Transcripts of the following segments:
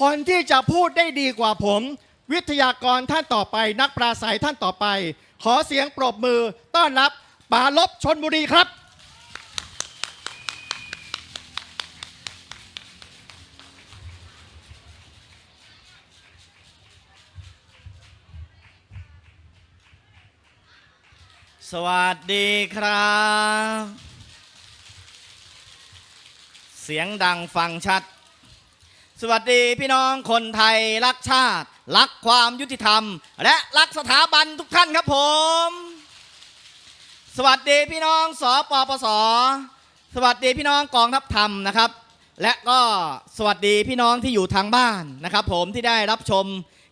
คนที่จะพูดได้ดีกว่าผม วิทยากรท่านต่อไปนักปราศัยท่านต่อไป ขอเสียงปรบมือต้อนรับปาลบชนบุรีครับ สวัสดีครับ เสียงดังฟังชัด สวัสดีพี่น้องคนไทยรักชาติ รักความยุติธรรม และรักสถาบันทุกท่านครับผม สวัสดีพี่น้องสปปส สวัสดีพี่น้องกองทัพธรรมนะครับ และก็สวัสดีพี่น้องที่อยู่ทางบ้านนะครับ ผมที่ได้รับชม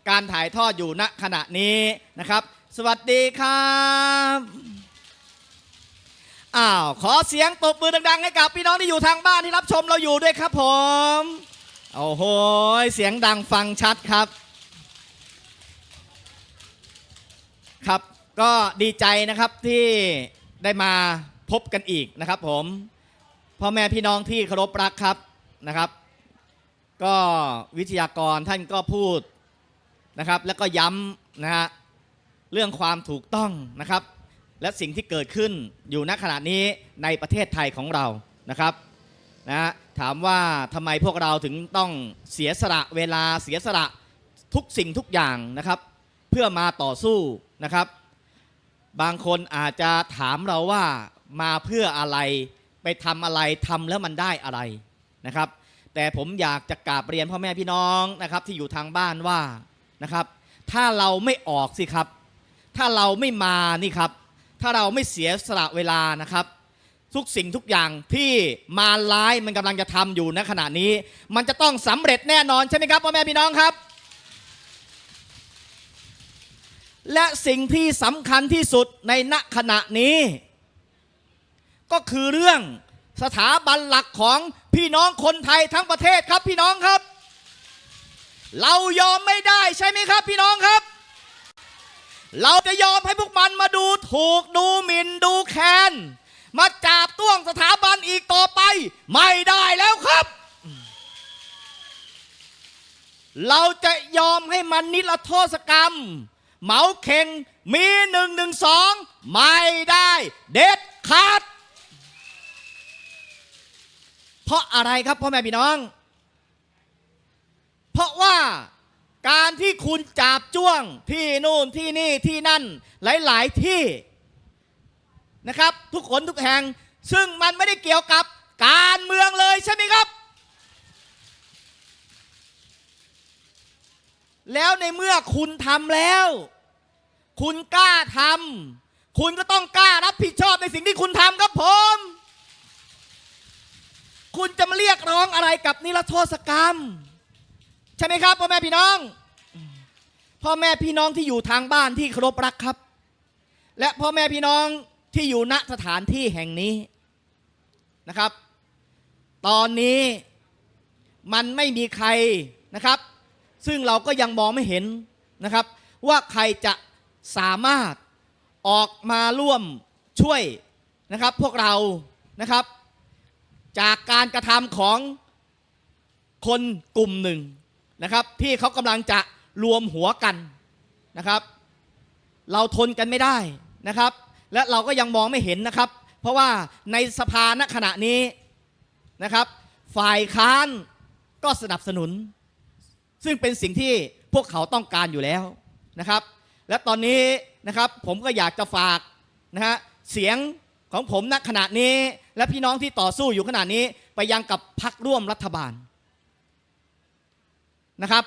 การถ่ายทอดอยู่ณขณะนี้นะครับ สวัสดีครับอ้าวขอเสียงตบมือดังๆ ให้กับพี่น้องที่อยู่ทางบ้านที่รับชมเราอยู่ด้วยครับผม โอ้โห เสียงดังฟังชัดครับ ครับ ก็ดีใจนะครับที่ได้มาพบกันอีกนะครับผมพ่อแม่พี่น้องที่เคารพรักครับนะครับ ก็วิทยากรท่านก็พูดนะครับ แล้วก็ย้ำนะฮะเรื่องความถูกต้องนะครับ และสิ่งที่เกิดขึ้นอยู่ณขณะนี้ในประเทศไทยของเรานะครับ นะฮะถามว่าทำไมพวกเราถึงต้องเสียสละเวลาเสียสละทุกสิ่งทุกอย่างนะครับ เพื่อมาต่อสู้นะครับ บางคนอาจจะถามเราว่ามาเพื่ออะไรไปทำอะไรทำแล้วมันได้อะไรนะครับ แต่ผมอยากจะกราบเรียนพ่อแม่พี่น้องนะครับ ที่อยู่ทางบ้านว่านะครับ ถ้าเราไม่ออกสิครับ ถ้าเราไม่มานี่ครับ ถ้าเราไม่เสียสละเวลานะครับ ทุกสิ่งทุกอย่างที่มาร้ายมันกำลังจะทำอยู่ณขณะนี้ มันจะต้องสำเร็จแน่นอนใช่ไหมครับพ่อแม่พี่น้องครับ และสิ่งที่สำคัญที่สุดในณขณะนี้ ก็คือเรื่องสถาบันหลักของพี่น้องคนไทยทั้งประเทศครับพี่น้องครับ เรายอมไม่ได้ใช่ไหมครับ พี่น้องครับ เราจะยอมให้พวกมันมาดูถูกดูหมิ่นดูแคลน มาจับต้วงสถาบันอีกต่อไป ไม่ได้แล้วครับ เราจะยอมให้มันนิรโทษกรรม เหมาเข่งมีหนึ่งหนึ่งสองไม่ได้ เด็ดขาด เพราะอะไรครับพ่อแม่พี่น้อง เพราะว่าการที่คุณจับจ้วงที่นู่นที่นี่ที่นั่นหลาย ๆ ที่ นะครับ ทุกคนทุกแห่ง ซึ่งมันไม่ได้เกี่ยวกับการเมืองเลยใช่ไหมครับ แล้วในเมื่อคุณทำแล้ว คุณกล้าทำคุณก็ต้องกล้ารับผิดชอบในสิ่งที่คุณทำครับผม คุณจะมาเรียกร้องอะไรกับนิรโทษกรรม ใช่ไหมครับพ่อแม่พี่น้องพ่อแม่พี่น้องที่อยู่ทางบ้านที่เคารพรักครับ และพ่อแม่พี่น้อง ที่อยู่ณสถานที่แห่งนี้นะครับ ตอนนี้มันไม่มีใครนะครับ ซึ่งเราก็ยังมองไม่เห็นนะครับ ว่าใครจะสามารถออกมาร่วมช่วยนะครับ พวกเรานะครับ จากการกระทำของคนกลุ่มหนึ่งนะครับ ที่เขากำลังจะรวมหัวกันนะครับ เราทนกันไม่ได้นะครับ และเราก็ยังมองไม่เห็นนะครับ เพราะว่าในสภาณขณะนี้นะครับ ฝ่ายค้านก็สนับสนุน ซึ่งเป็นสิ่งที่พวกเขาต้องการอยู่แล้วนะครับ และตอนนี้นะครับผมก็อยากจะฝากนะฮะเสียงของผมณขณะนี้ และพี่น้องที่ต่อสู้อยู่ขณะนี้ไปยังกับพักร่วมรัฐบาลนะครับ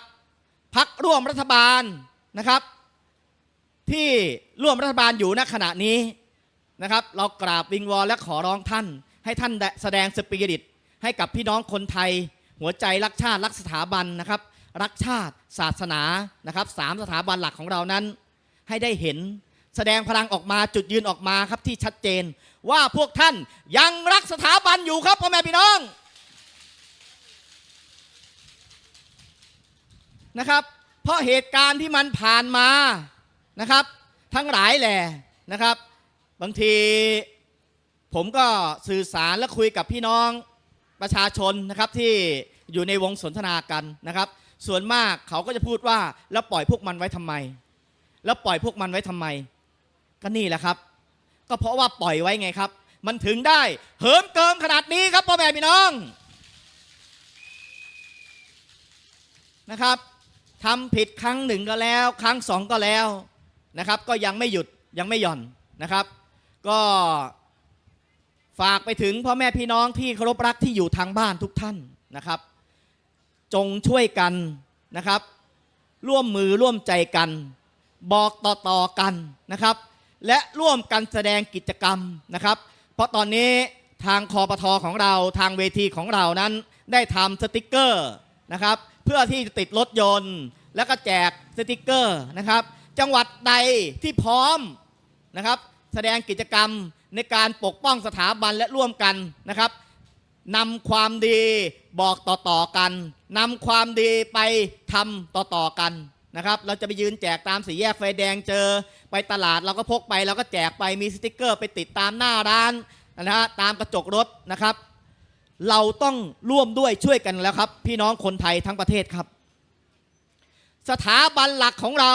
พักร่วมรัฐบาลนะครับ ที่ร่วมรัฐบาลอยู่ณขณะนี้นะครับ เรากราบวิงวอนและขอร้องท่าน ให้ท่านแสดงสปิริตให้กับพี่น้องคนไทย หัวใจรักชาติรักสถาบันนะครับ รักชาติศาสนานะครับสามสถาบันหลักของเรานั้น ให้ได้เห็นแสดงพลังออกมาจุดยืนออกมาครับที่ชัดเจน ว่าพวกท่านยังรักสถาบันอยู่ครับพ่อแม่พี่น้องนะครับ เพราะเหตุการณ์ที่มันผ่านมา นะครับ ทั้งหลายแหล่นะครับ บางทีผมก็สื่อสารและคุยกับพี่น้องประชาชนนะครับที่อยู่ในวงสนทนากันนะครับ ส่วนมากเขาก็จะพูดว่าแล้วปล่อยพวกมันไว้ทำไม แล้วปล่อยพวกมันไว้ทำไม ก็นี่แหละครับ ก็เพราะว่าปล่อยไว้ไงครับ มันถึงได้เหิมเกิมขนาดนี้ครับพ่อแม่พี่น้องนะครับทำผิดครั้งหนึ่งก็แล้ว ครั้งสองก็แล้ว นะครับ ก็ยังไม่หยุดยังไม่หย่อนนะครับ ก็ฝากไปถึงพ่อแม่พี่น้องที่เคารพรักที่อยู่ทางบ้านทุกท่านนะครับ จงช่วยกันนะครับ ร่วมมือร่วมใจกัน บอกต่อๆกันนะครับ และร่วมกันแสดงกิจกรรมนะครับ เพราะตอนนี้ทางคอปทของเราทางเวทีของเรานั้นได้ทำสติกเกอร์นะครับ เพื่อที่จะติดรถยนต์ แล้วก็แจกสติกเกอร์นะครับ จังหวัดใดที่พร้อมนะครับแสดงกิจกรรมในการปกป้องสถาบันและร่วมกันนะครับนำความดีบอกต่อๆกันนำความดีไปทำต่อๆกันนะครับเราจะไปยืนแจกตามสี่แยกไฟแดงเจอ ไปตลาดเราก็พกไปเราก็แจกไปมีสติกเกอร์ไปติดตามหน้าร้านนะฮะตามกระจกรถนะครับ เราต้องร่วมด้วยช่วยกันแล้วครับ พี่น้องคนไทยทั้งประเทศครับ สถาบันหลักของเรา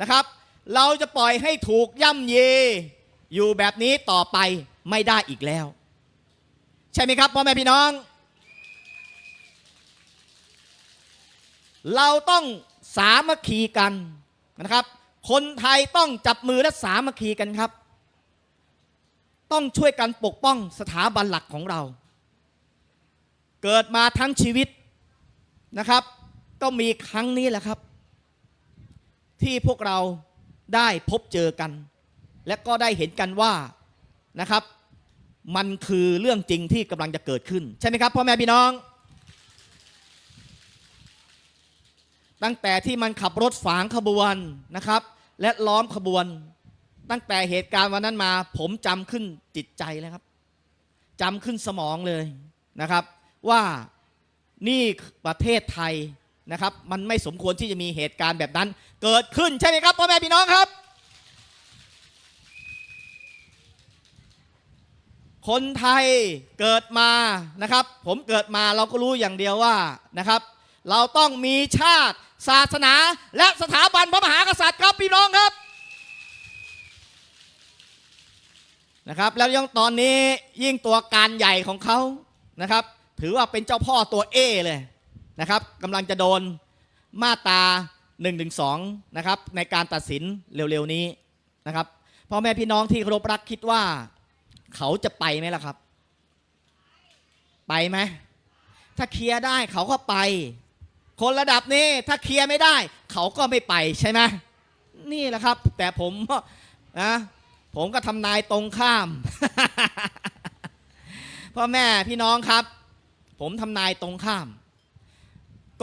นะครับ เราจะปล่อยให้ถูกย่ำเยอยู่แบบนี้ต่อไปไม่ได้อีกแล้ว ใช่ไหมครับพ่อแม่พี่น้อง เราต้องสามัคคีกันนะครับ คนไทยต้องจับมือและสามัคคีกันครับ ต้องช่วยกันปกป้องสถาบันหลักของเรา เกิดมาทั้งชีวิตนะครับ ก็มีครั้งนี้แหละครับ ที่พวกเราได้พบเจอกัน และก็ได้เห็นกันว่านะครับ มันคือเรื่องจริงที่กำลังจะเกิดขึ้น ใช่ไหมครับพ่อแม่พี่น้อง ตั้งแต่ที่มันขับรถฝางขบวนนะครับ และล้อมขบวน ตั้งแต่เหตุการณ์วันนั้นมา ผมจำขึ้นจิตใจเลยครับจำขึ้นสมองเลยนะครับ ว่านี่ประเทศไทย นะครับ มันไม่สมควรที่จะมีเหตุการณ์แบบนั้น เกิดขึ้นใช่ไหมครับพ่อแม่พี่น้องครับ คนไทยเกิดมานะครับ ผมเกิดมาเราก็รู้อย่างเดียวว่านะครับ เราต้องมีชาติ ศาสนา และสถาบันพระมหากษัตริย์ครับพี่น้องครับนะครับแล้วยังตอนนี้ยิ่งตัวการใหญ่ของเขานะครับ ถือว่าเป็นเจ้าพ่อตัวเอเลย นะครับกำลังจะโดนมาตรา1นึนะครับในการตัดสินเร็วๆนี้นะครับพ่อแม่พี่น้องที่เคารพรักคิดว่า เขาจะไปไหมล่ะครับ ไปไหมถ้าเคลียร์ได้เขาก็ไป คนระดับนี้ถ้าเคลียร์ไม่ได้ เขาก็ไม่ไปใช่ไหมนี่แหละครับ แต่ผมนะผมก็ทำนายตรงข้ามพ่อแม่พี่น้องครับ ผมทำนายตรงข้าม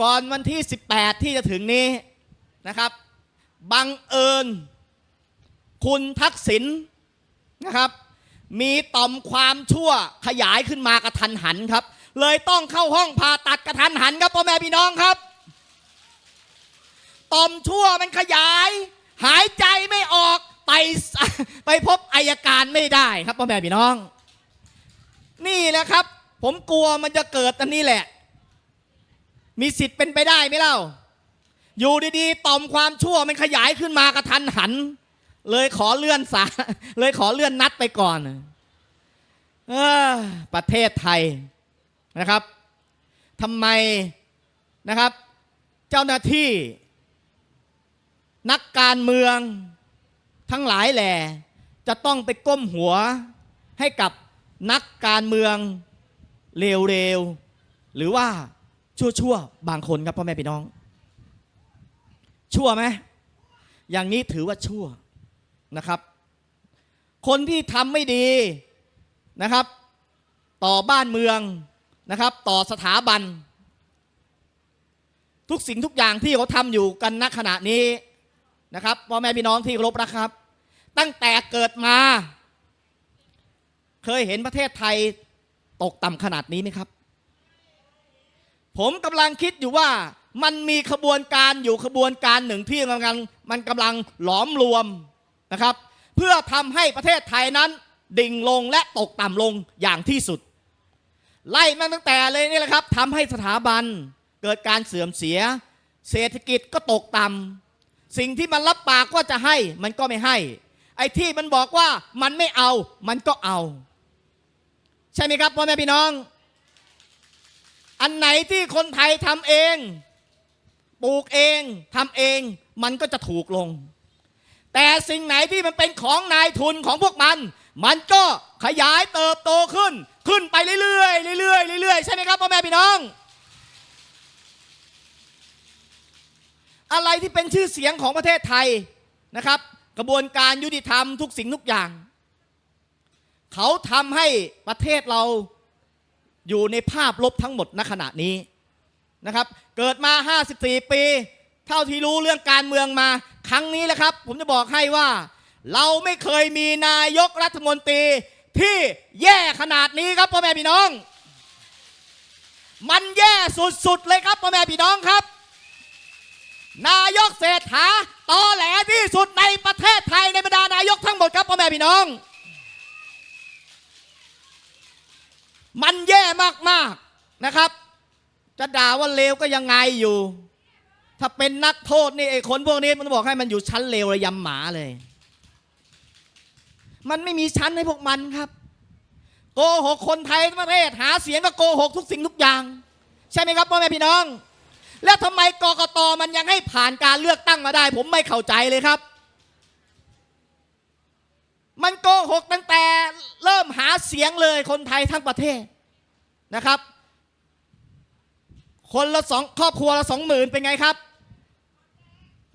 ก่อนวันที่ 18 ที่จะถึงนี้นะครับ บังเอิญ คุณทักษิณนะครับ มีต่อมความชั่วขยายขึ้นมากระทันหันครับ เลยต้องเข้าห้องผ่าตัดกระทันหันครับพ่อแม่พี่น้องครับ ต่อมชั่วมันขยาย หายใจไม่ออกไปไปพบอายการไม่ได้ครับพ่อแม่พี่น้อง นี่แหละครับ ผมกลัวมันจะเกิดอันนี้แหละ มีสิทธิ์เป็นไปได้ไหมเล่า อยู่ดีๆ ต่อมความชั่วมันขยายขึ้นมากระทันหัน เลยขอเลื่อนสา เลยขอเลื่อนนัดไปก่อนเออประเทศไทยนะครับทำไมนะครับ เจ้าหน้าที่ นักการเมืองทั้งหลายแหล่จะต้องไปก้มหัวให้กับนักการเมืองเร็วๆหรือว่า ชั่วๆบางคนครับพ่อแม่พี่น้อง ชั่วไหมอย่างนี้ถือว่าชั่วนะครับ คนที่ทำไม่ดีนะครับ ต่อบ้านเมืองนะครับ ต่อสถาบัน ทุกสิ่งทุกอย่างที่เขาทำอยู่กันณขณะนี้นะครับพ่อแม่พี่น้องที่รพนะครับ ตั้งแต่เกิดมา เคยเห็นประเทศไทยตกต่ำขนาดนี้ไหมครับ ผมกำลังคิดอยู่ว่ามันมีขบวนการอยู่ขบวนการหนึ่งที่กำลังมันกำลังหลอมรวมนะครับ เพื่อทำให้ประเทศไทยนั้นดิ่งลงและตกต่ำลงอย่างที่สุด ไล่มาตั้งแต่เลยนี่แหละครับทำให้สถาบันเกิดการเสื่อมเสีย เศรษฐกิจก็ตกต่ำสิ่งที่มันรับปากว่าจะให้มันก็ไม่ให้ ไอ้ที่มันบอกว่ามันไม่เอามันก็เอา ใช่ไหมครับพ่อแม่พี่น้อง อันไหนที่คนไทยทำเอง ปลูกเองทำเอง มันก็จะถูกลง แต่สิ่งไหนที่มันเป็นของนายทุนของพวกมัน มันก็ขยายเติบโตขึ้น ขึ้นไปเรื่อยๆเรื่อยๆเรื่อยๆใช่ไหมครับพ่อแม่พี่น้อง อะไรที่เป็นชื่อเสียงของประเทศไทยนะครับ กระบวนการยุติธรรมทุกสิ่งทุกอย่าง เขาทำให้ประเทศเรา อยู่ในภาพลบทั้งหมดณขณะนี้นะครับ เกิดมา 54 ปี เท่าที่รู้เรื่องการเมืองมา ครั้งนี้แหละครับ ผมจะบอกให้ว่า เราไม่เคยมีนายกรัฐมนตรีที่แย่ขนาดนี้ครับพ่อแม่พี่น้อง มันแย่สุดๆเลยครับพ่อแม่พี่น้องครับ นายกเศรษฐาตอแหลที่สุดในประเทศไทยในบรรดานายกทั้งหมดครับพ่อแม่พี่น้อง มันแย่มากๆนะครับ จะด่าว่าเลวก็ยังไงอยู่ ถ้าเป็นนักโทษนี่ไอ้คนพวกนี้มันบอกให้มันอยู่ชั้นเลวระยำหมาเลย มันไม่มีชั้นให้พวกมันครับ โกหกคนไทยทั้งประเทศหาเสียงก็โกหกทุกสิ่งทุกอย่าง ใช่ไหมครับพ่อแม่พี่น้อง แล้วทำไมกกตมันยังให้ผ่านการเลือกตั้งมาได้ ผมไม่เข้าใจเลยครับ มันโกหกตั้งแต่เริ่มหาเสียงเลยคนไทยทั้งประเทศนะครับ คนละสองครอบครัวละสองหมื่นเป็นไงครับ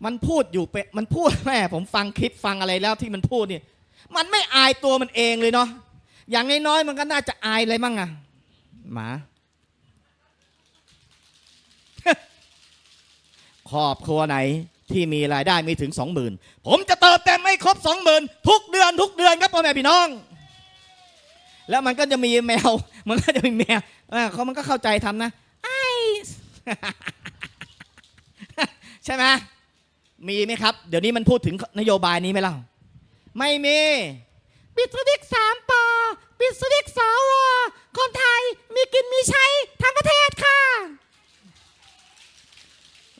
มันพูดอยู่เป็นมันพูดแม่ผมฟังคลิปฟังอะไรแล้วที่มันพูดเนี่ยมันไม่อายตัวมันเองเลยเนาะอย่างน้อยๆมันก็น่าจะอายอะไรมั่งอะหมาครอบครัวไหน ที่มีรายได้ไม่ถึง 20,000 ผมจะเติมเต็มให้ครบ 20,000 ทุกเดือนทุกเดือนครับพ่อแม่พี่น้อง แล้วมันก็จะมีแมว มันก็จะมีแมวเออเขามันก็เข้าใจทำนะไอใช่ไหมมีไหมครับ เดี๋ยวนี้มันพูดถึงนโยบายนี้ไหมเล่าไม่มีปิดสวิกสามปอปิดสวิกสวคนไทยมีกินมีใช้ทั้งประเทศค่ะ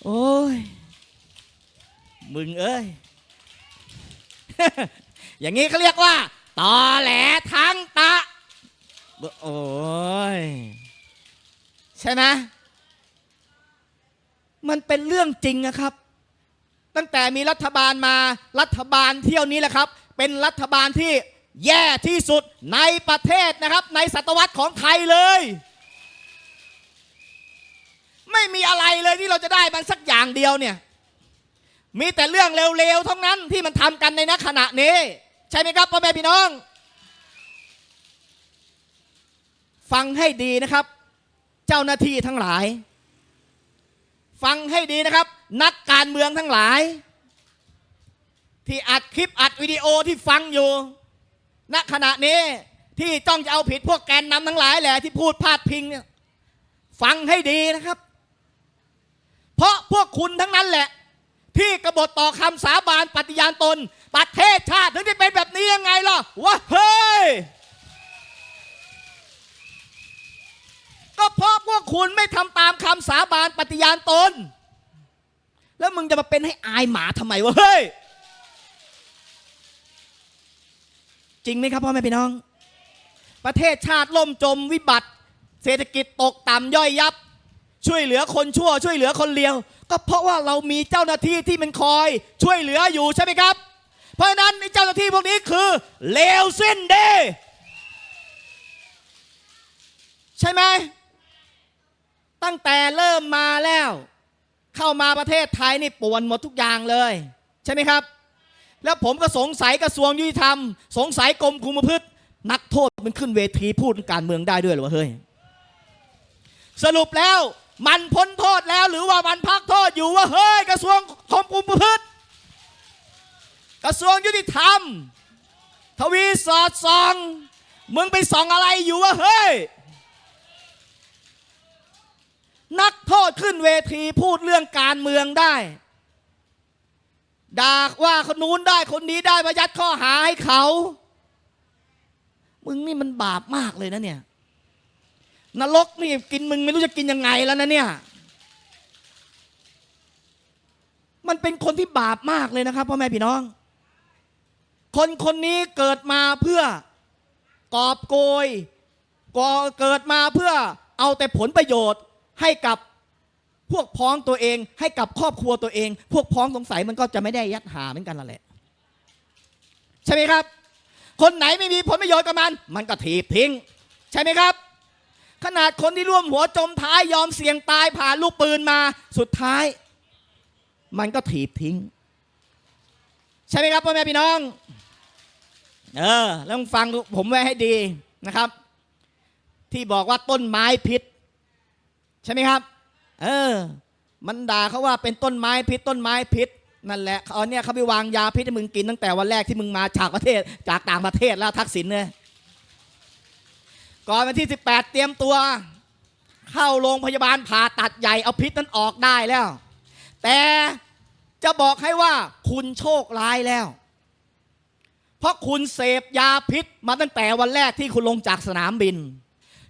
โอ้ย มึงเอ้ย อย่างนี้เขาเรียกว่าตอแหลทั้งตะ โอ้ย ใช่ไหมมันเป็นเรื่องจริงนะครับ ตั้งแต่มีรัฐบาลมารัฐบาลเที่ยวนี้แหละครับ เป็นรัฐบาลที่แย่ที่สุดในประเทศนะครับ ในศตวรรษของไทยเลย ไม่มีอะไรเลยที่เราจะได้มันสักอย่างเดียวเนี่ย มีแต่เรื่องเร็วๆทั้งนั้นที่มันทำกันในณขณะนี้ ใช่ไหมครับพ่อแม่พี่น้อง ฟังให้ดีนะครับ เจ้าหน้าที่ทั้งหลาย ฟังให้ดีนะครับ นักการเมืองทั้งหลาย ที่อัดคลิปอัดวิดีโอที่ฟังอยู่ณขณะนี้ที่จ้องจะเอาผิดพวกแกนนำทั้งหลายแหละที่พูดพาดพิงเนี่ยฟังให้ดีนะครับ เพราะพวกคุณทั้งนั้นแหละ ที่กบฏต่อคำสาบานปฏิญาณตน ประเทศชาติถึงได้เป็นแบบนี้ยังไงล่ะวะเฮ้ยก็เพราะพวกคุณไม่ทำตามคำสาบานปฏิญาณตน แล้วมึงจะมาเป็นให้อายหมาทำไมวะเฮ้ย จริงไหมครับพ่อแม่พี่น้อง ประเทศชาติล่มจมวิบัติ เศรษฐกิจตกต่ำย่อยยับ ช่วยเหลือคนชั่ว ช่วยเหลือคนเลียว ก็เพราะว่าเรามีเจ้าหน้าที่ที่มันคอยช่วยเหลืออยู่ใช่ไหมครับ เพราะฉะนั้นเจ้าหน้าที่พวกนี้คือเลวสิ้นเดใช่ไหมตั้งแต่เริ่มมาแล้ว เข้ามาประเทศไทยนี่ป่วนหมดทุกอย่างเลย ใช่ไหมครับ แล้วผมก็สงสัยกระทรวงยุติธรรม สงสัยกรมคุมประพฤตินักโทษมันขึ้นเวทีพูดการเมืองได้ด้วยหรอวะเฮ้ยสรุปแล้ว มันพ้นโทษแล้วหรือว่ามันพักโทษอยู่ว่าเฮ้ยกระทรวงคมคุมประพฤติกระทรวงยุติธรรม ทวีสอดส่อง มึงไปส่องอะไรอยู่วะเฮ้ย นักโทษขึ้นเวทีพูดเรื่องการเมืองได้ ด่าว่าคนนู้นได้คนนี้ได้มายัดข้อหาให้เขา มึงนี่มันบาปมากเลยนะเนี่ย นรกนี่กินมึงไม่รู้จะกินยังไงแล้วนะเนี่ย มันเป็นคนที่บาปมากเลยนะครับพ่อแม่พี่น้อง คนคนนี้เกิดมาเพื่อกอบโกยก่อเกิดมาเพื่อเอาแต่ผลประโยชน์ให้กับพวกพ้องตัวเอง ให้กับครอบครัวตัวเอง พวกพ้องสงสัยมันก็จะไม่ได้ยัดหาเหมือนกันละแหละ ใช่ไหมครับ คนไหนไม่มีผลประโยชน์กับมัน มันก็ถีบทิ้ง ใช่ไหมครับ ขนาดคนที่ร่วมหัวจมท้ายยอมเสี่ยงตายผ่านลูกปืนมา สุดท้าย มันก็ถีบทิ้ง ใช่ไหมครับพ่อแม่พี่น้อง เออแล้วฟังผมไว้ให้ดีนะครับ ที่บอกว่าต้นไม้พิษ ใช่ไหมครับ เออ มันด่าเขาว่าเป็นต้นไม้พิษ ต้นไม้พิษนั่นแหละเอาเนี่ยเขาไปวางยาพิษให้มึงกินตั้งแต่วันแรกที่มึงมาจากประเทศจากต่างประเทศแล้วทักษิณเนี่ย ก่อนวันที่ 18 เตรียมตัว เข้าโรงพยาบาลผ่าตัดใหญ่เอาพิษนั้นออกได้แล้ว แต่จะบอกให้ว่าคุณโชคร้ายแล้ว เพราะคุณเสพยาพิษมาตั้งแต่วันแรกที่คุณลงจากสนามบิน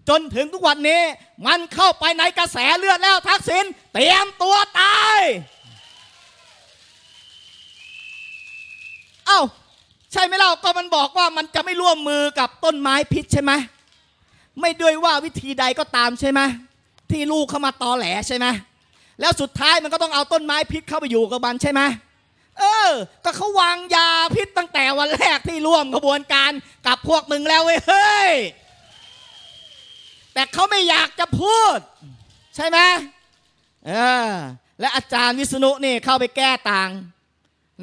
จนถึงทุกวันนี้มันเข้าไปในกระแสเลือดแล้วทักษิณเตรียมตัวตาย เอ้า ใช่ไหมเล่าก็มันบอกว่ามันจะไม่ร่วมมือกับต้นไม้พิษใช่ไหม ไม่ด้วยว่าวิธีใดก็ตามใช่ไหมที่ลูกเข้ามาตอแหลใช่ไหมแล้วสุดท้ายมันก็ต้องเอาต้นไม้พิษเข้าไปอยู่กับมันใช่ไหมเออ ก็เขาวางยาพิษตั้งแต่วันแรกที่ร่วมกระบวนการกับพวกมึงแล้วเว้ยเฮ้ยแต่เขาไม่อยากจะพูด ใช่ไหมเออและอาจารย์วิษณุนี่เข้าไปแก้ต่าง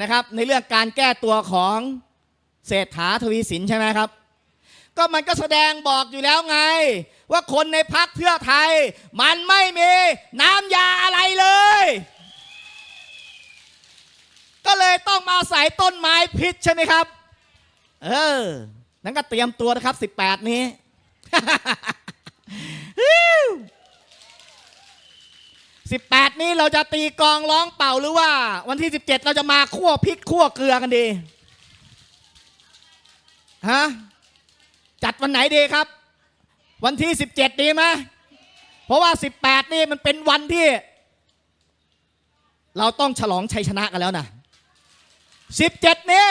นะครับ ในเรื่องการแก้ตัวของเศรษฐาทวีสินใช่ไหมครับ ก็มันก็แสดงบอกอยู่แล้วไง ว่าคนในพักเพื่อไทย มันไม่มีน้ำยาอะไรเลย ก็เลยต้องมาใส่ต้นไม้พิษใช่ไหมครับ เออ นั้นก็เตรียมตัวนะครับ 18 นี้ 18 นี้เราจะตีกองร้องเป่าหรือว่า วันที่ 17 เราจะมาคั่วพริกคั่วเกลือกันดี ฮะ จัดวันไหนดีครับ วันที่ 17 ดีไหมเพราะว่า 18 นี่มันเป็นวันที่ เราต้องฉลองชัยชนะกันแล้วนะ 17 นี้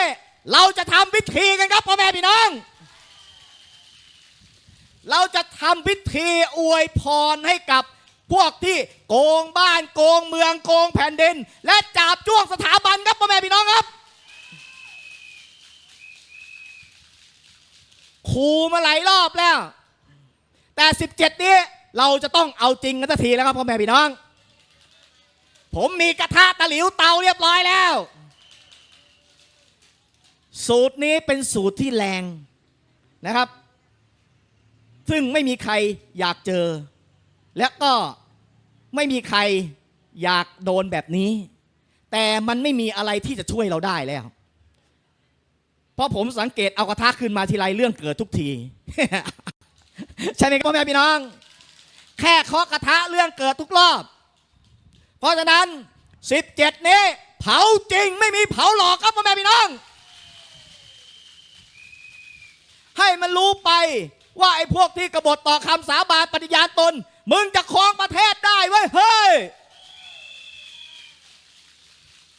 เราจะทำพิธีกันครับพ่อแม่พี่น้อง เราจะทำพิธีอวยพรให้กับพวกที่โกงบ้านโกงเมืองโกงแผ่นดิน และจับจ้วงสถาบันครับพ่อแม่พี่น้องครับ ขู่มาหลายรอบแล้ว แต่ 17 นี้เราจะต้องเอาจริงกันสักทีแล้วครับพ่อแม่พี่น้อง ผมมีกระทะตะหลิวเตาเรียบร้อยแล้ว สูตรนี้เป็นสูตรที่แรงนะครับ ซึ่งไม่มีใครอยากเจอ และก็ไม่มีใครอยากโดนแบบนี้ แต่มันไม่มีอะไรที่จะช่วยเราได้แล้ว เพราะผมสังเกตเอากระทะขึ้นมาทีไรเรื่องเกิดทุกที ใช่ไหมครับพ่อแม่พี่น้อง แค่เคาะกระทะเรื่องเกิดทุกรอบ เพราะฉะนั้น 17 นี้ เผาจริงไม่มีเผาหลอกครับพ่อแม่พี่น้อง ให้มันรู้ไปว่าไอ้พวกที่กบฏต่อคำสาบานปฏิญาณตน มึงจะครองประเทศได้เว้ยเฮ้ย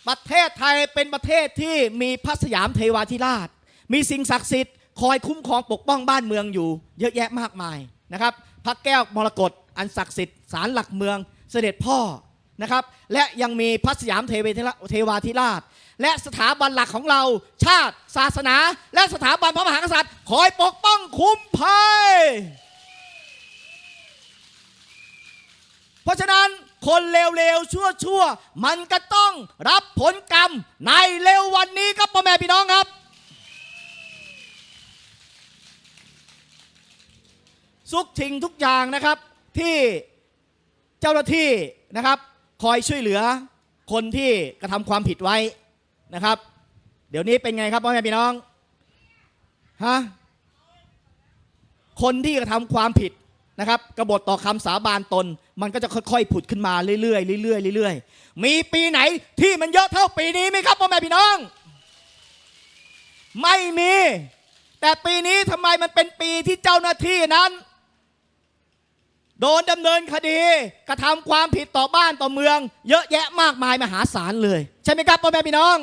ประเทศไทยเป็นประเทศที่มีพระสยามเทวาธิราช มีสิ่งศักดิ์สิทธิ์คอยคุ้มครองปกป้องบ้านเมืองอยู่ เยอะแยะมากมายนะครับ พระแก้วมรกตอันศักดิ์สิทธิ์ศาลหลักเมืองเสด็จพ่อนะครับ และยังมีพระสยามเทวาธิราชเทวาธิราชและสถาบันหลักของเราชาติศาสนา และสถาบันพระมหากษัตริย์ คอยปกป้องคุ้มภัย เพราะฉะนั้น คนเลวๆ ชั่วๆ มันก็ต้องรับผลกรรมในเร็ววันนี้ครับพ่อแม่พี่น้องครับทุกทิ้งทุกอย่างนะครับที่เจ้าหน้าที่นะครับ คอยช่วยเหลือคนที่กระทำความผิดไว้นะครับ เดี๋ยวนี้เป็นไงครับพ่อแม่พี่น้องฮะคนที่กระทำความผิด นะครับกบฏต่อคำสาบานตน มันก็จะค่อยๆ ผุดขึ้นมาเรื่อยๆเรื่อยๆเรื่อยๆ มีปีไหนที่มันเยอะเท่าปีนี้ไหมครับพ่อแม่พี่น้อง ไม่มี แต่ปีนี้ทำไมมันเป็นปีที่เจ้าหน้าที่นั้น โดนดำเนินคดี กระทำความผิดต่อบ้านต่อเมือง เยอะแยะมากมายมหาศาลเลย ใช่ไหมครับพ่อแม่พี่น้อง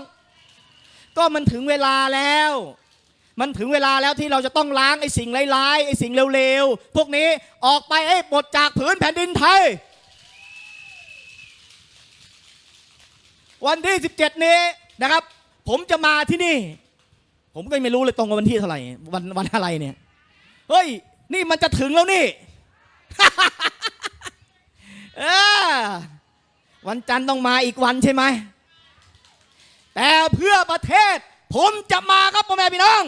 ก็มันถึงเวลาแล้ว มันถึงเวลาแล้วที่เราจะต้องล้างไอ้สิ่งร้ายๆไอ้สิ่งเร็วๆ พวกนี้ออกไปให้หมดจากผืนแผ่นดินไทย วันที่ 17 นี้นะครับ ผมจะมาที่นี่ ผมก็ไม่รู้เลยตรงกับวันที่เท่าไหร่วันวันอะไรเนี่ยเฮ้ย นี่มันจะถึงแล้วนี่เออวันจันทร์ต้องมาอีกวันใช่ไหมแต่เพื่อประเทศ ผมจะมาครับพ่อแม่พี่น้อง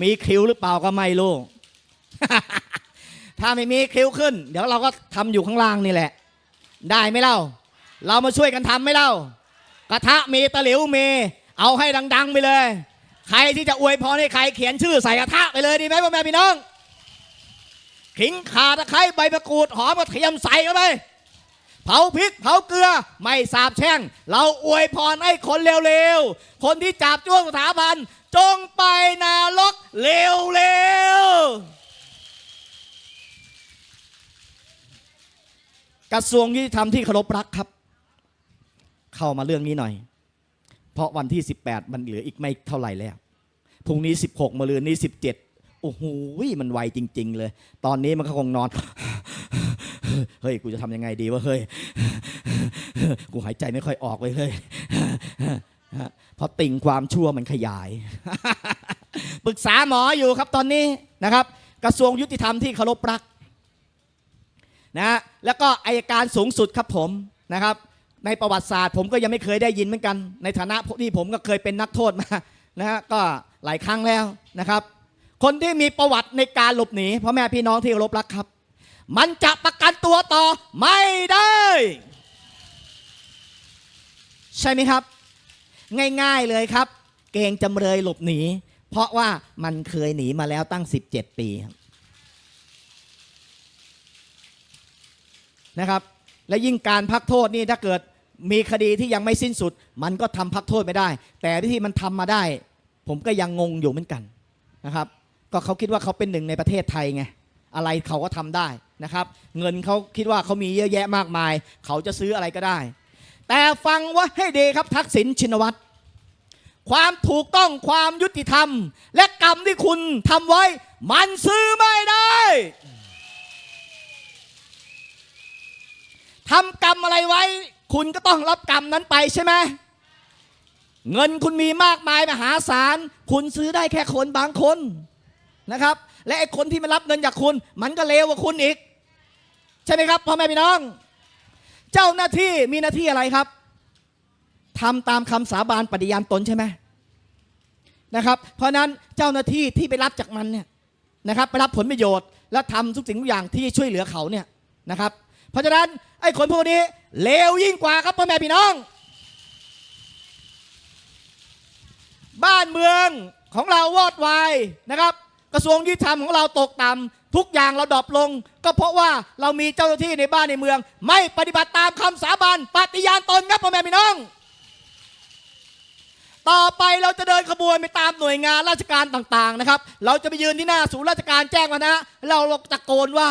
มีคิวหรือเปล่าก็ไม่รู้ ถ้าไม่มีคิวขึ้น เดี๋ยวเราก็ทำอยู่ข้างล่างนี่แหละ ได้ไหมเล่า เรามาช่วยกันทำไหมเล่า กระทะมีตะหลิวมี เอาให้ดัง ๆ ไปเลย ใครที่จะอวยพรให้ใครเขียนชื่อใส่กระทะไปเลยดีไหมพ่อแม่พี่น้องขิงข่าตะไคร้ใบมะกรูดหอมกระเทียมใส่เข้าไปเผาพริกเผาเกลือไม่สาบแช่ง เราอวยพรให้คนเร็วๆ คนที่จับจ้วงสถาบัน จงไปนรกเร็วๆกระทรวงยุติธรรมที่เคารพรักครับ เข้ามาเรื่องนี้หน่อย เพราะวันที่ 18 มันเหลืออีกไม่เท่าไหร่แล้วพรุ่งนี้ 16มะรืนนี้ 17 โอ้โหมันไวจริง ๆ เลย ตอนนี้มันก็คงนอน เฮ้ย กูจะทำยังไงดีวะเฮ้ย กูหายใจไม่ค่อยออกเลยเฮ้ย เพราะติ่งความชั่วมันขยาย ปรึกษาหมออยู่ครับตอนนี้นะครับ กระทรวงยุติธรรมที่เคารพรักนะฮะแล้วก็อายการสูงสุดครับผมนะครับ ในประวัติศาสตร์ผมก็ยังไม่เคยได้ยินเหมือนกัน ในฐานะที่ผมก็เคยเป็นนักโทษมานะฮะก็หลายครั้งแล้วนะครับ คนที่มีประวัติในการหลบหนีพ่อแม่พี่น้องที่เคารพรักครับ มันจะประกันตัวต่อไม่ได้ ใช่ไหมครับ ง่ายๆเลยครับ เกงจำเลยหลบหนี เพราะว่ามันเคยหนีมาแล้วตั้ง 17 ปีนะครับ และยิ่งการพักโทษนี่ถ้าเกิดมีคดีที่ยังไม่สิ้นสุด มันก็ทำพักโทษไม่ได้ แต่ที่มันทำมาได้ ผมก็ยังงงอยู่เหมือนกันนะครับ ก็เขาคิดว่าเขาเป็นหนึ่งในประเทศไทยไงอะไรเขาก็ทำได้นะครับ เงินเขาคิดว่าเขามีเยอะแยะมากมาย เขาจะซื้ออะไรก็ได้ แต่ฟังว่าให้ดีครับทักษิณชินวัตร ความถูกต้องความยุติธรรม และกรรมที่คุณทำไว้ มันซื้อไม่ได้ทำกรรมอะไรไว้ คุณก็ต้องรับกรรมนั้นไปใช่ไหมเงินคุณมีมากมายมหาศาล คุณซื้อได้แค่คนบางคนนะครับ และไอ้คนที่มารับเงินจากคุณ มันก็เลวกว่าคุณอีก ใช่ไหมครับพ่อแม่พี่น้อง เจ้าหน้าที่มีหน้าที่อะไรครับทำตามคำสาบานปฏิญาณตนใช่ไหมนะครับ เพราะนั้นเจ้าหน้าที่ที่ไปรับจากมันเนี่ยนะครับไปรับผลประโยชน์ และทำทุกสิ่งทุกอย่างที่ช่วยเหลือเขาเนี่ยนะครับ เพราะฉะนั้นไอ้คนพวกนี้เลวยิ่งกว่าครับพ่อแม่พี่น้อง บ้านเมืองของเราวอดวายนะครับ กระทรวงยุติธรรมของเราตกต่ำ ทุกอย่างเราดรอปลง ก็เพราะว่าเรามีเจ้าหน้าที่ในบ้านในเมือง ไม่ปฏิบัติตามคำสาบานปฏิญาณตนครับพ่อแม่พี่น้อง ต่อไปเราจะเดินขบวนไปตามหน่วยงานราชการต่างๆนะครับ เราจะไปยืนที่หน้าศูนย์ราชการแจ้งวัฒนะ เราตะโกนว่า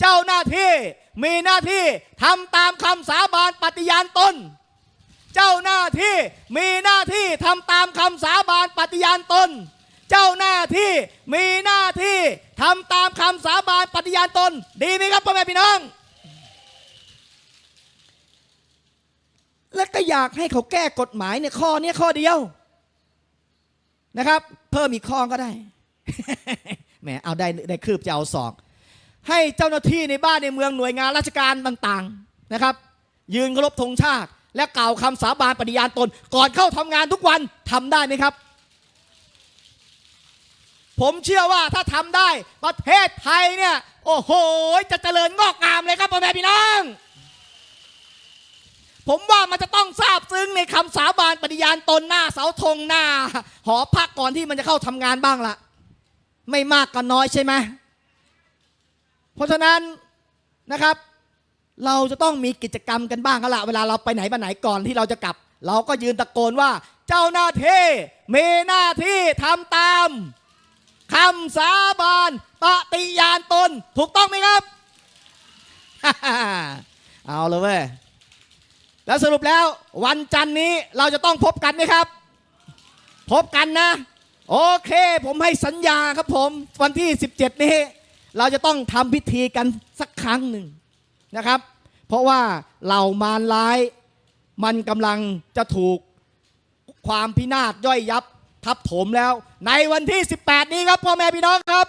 เจ้าหน้าที่มีหน้าที่ทำตามคำสาบานปฏิญาณตน เจ้าหน้าที่มีหน้าที่ทำตามคำสาบานปฏิญาณตน เจ้าหน้าที่มีหน้าที่ทำตามคำสาบานปฏิญาณตน ดีไหมครับพ่อแม่พี่น้อง และก็อยากให้เขาแก้กฎหมายเนี่ยข้อเนี้ยข้อเดียวนะครับ เพิ่มอีกข้อก็ได้แหมเอาได้ได้คืบจะเอาศอก ให้เจ้าหน้าที่ในบ้านในเมืองหน่วยงานราชการต่างๆนะครับ ยืนเคารพธงชาติ และกล่าวคำสาบานปฏิญาณตน ก่อนเข้าทำงานทุกวันทำได้ไหมครับ ผมเชื่อว่าถ้าทำได้ประเทศไทยเนี่ย โอ้โห จะเจริญงอกงามเลยครับพ่อแม่พี่น้อง ผมว่ามันจะต้องทราบซึ้งในคำสาบานปฏิญาณตนหน้าเสาธงหน้า หอพักก่อนที่มันจะเข้าทำงานบ้างละไม่มากก็น้อยใช่ไหมเพราะฉะนั้นนะครับ เราจะต้องมีกิจกรรมกันบ้างก็ละเวลาเราไปไหนมาไหนก่อนที่เราจะกลับ เราก็ยืนตะโกนว่า เจ้าหน้าที่มีหน้าที่ทำตาม คำสาบานปฏิญาณตน ถูกต้องไหมครับ เอาเลยเว้ย แล้วสรุปแล้ววันจันทร์นี้เราจะต้องพบกันไหมครับ พบกันนะ โอเค ผมให้สัญญาครับผมวันที่ 17 นี้ เราจะต้องทำพิธีกันสักครั้งหนึ่งนะครับ เพราะว่าเหล่ามารร้าย มันกำลังจะถูกความพินาศย่อยยับ ทับถมแล้ว ในวันที่ 18 นี้ครับพ่อแม่พี่น้องครับ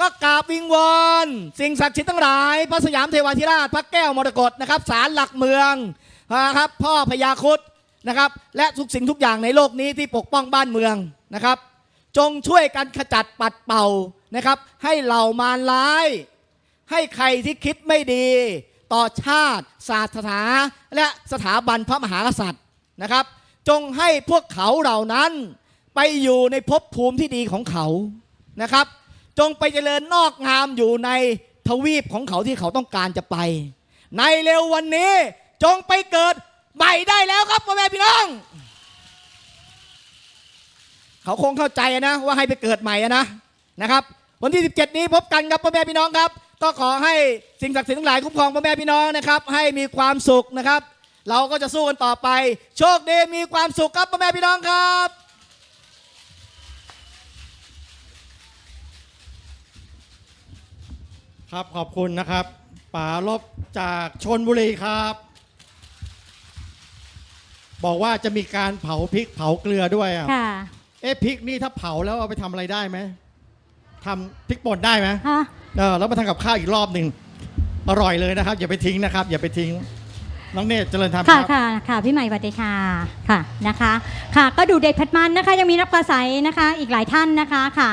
ก็กราบวิงวอนสิ่งศักดิ์สิทธิ์ทั้งหลาย พระสยามเทวาธิราชพระแก้วมรกตนะครับศาลหลักเมืองนะครับพ่อพญาครุดนะครับและทุกสิ่งทุกอย่างในโลกนี้ที่ปกป้องบ้านเมืองนะครับ จงช่วยกันขจัดปัดเป่านะครับ ให้เหล่ามารร้าย ให้ใครที่คิดไม่ดี ต่อชาติ ศาสนาและสถาบันพระมหากษัตริย์นะครับ จงให้พวกเขาเหล่านั้นไปอยู่ในภพภูมิที่ดีของเขานะครับ จงไปเจริญนอกงามอยู่ในทวีปของเขาที่เขาต้องการจะไป ในเร็ววันนี้จงไปเกิดใหม่ได้แล้วครับพ่อแม่พี่น้อง เขาคงเข้าใจนะว่าให้ไปเกิดใหม่นะนะครับ วันที่ 17 นี้พบกันครับพ่อแม่พี่น้องครับ ก็ขอให้สิ่งศักดิ์สิทธิ์ทั้งหลายคุ้มครองพ่อแม่พี่น้องนะครับ ให้มีความสุขนะครับ เราก็จะสู้กันต่อไป โชคดีมีความสุขครับพ่อแม่พี่น้องครับครับขอบคุณนะครับป๋าลบจากชนบุรีครับ บอกว่าจะมีการเผาพริกเผาเกลือด้วยอะค่ะเอ๊ะพริกนี่ถ้าเผาแล้วเอาไปทำอะไรได้ไหมทำพริกป่นได้ไหมฮะ เออแล้วมาทำกับข้าวอีกรอบหนึ่งอร่อยเลยนะครับ อย่าไปทิ้งนะครับ อย่าไปทิ้ง น้องเนตรเจริญธรรมคค่ะรับ ค่ะค่ะพี่ใหม่สวัสดีค่ะค่ะนะคะ ค่ะก็ดูเด็ดเผ็ดมันนะคะ ยังมีนักปราศัยนะคะ อีกหลายท่านนะคะค่ะ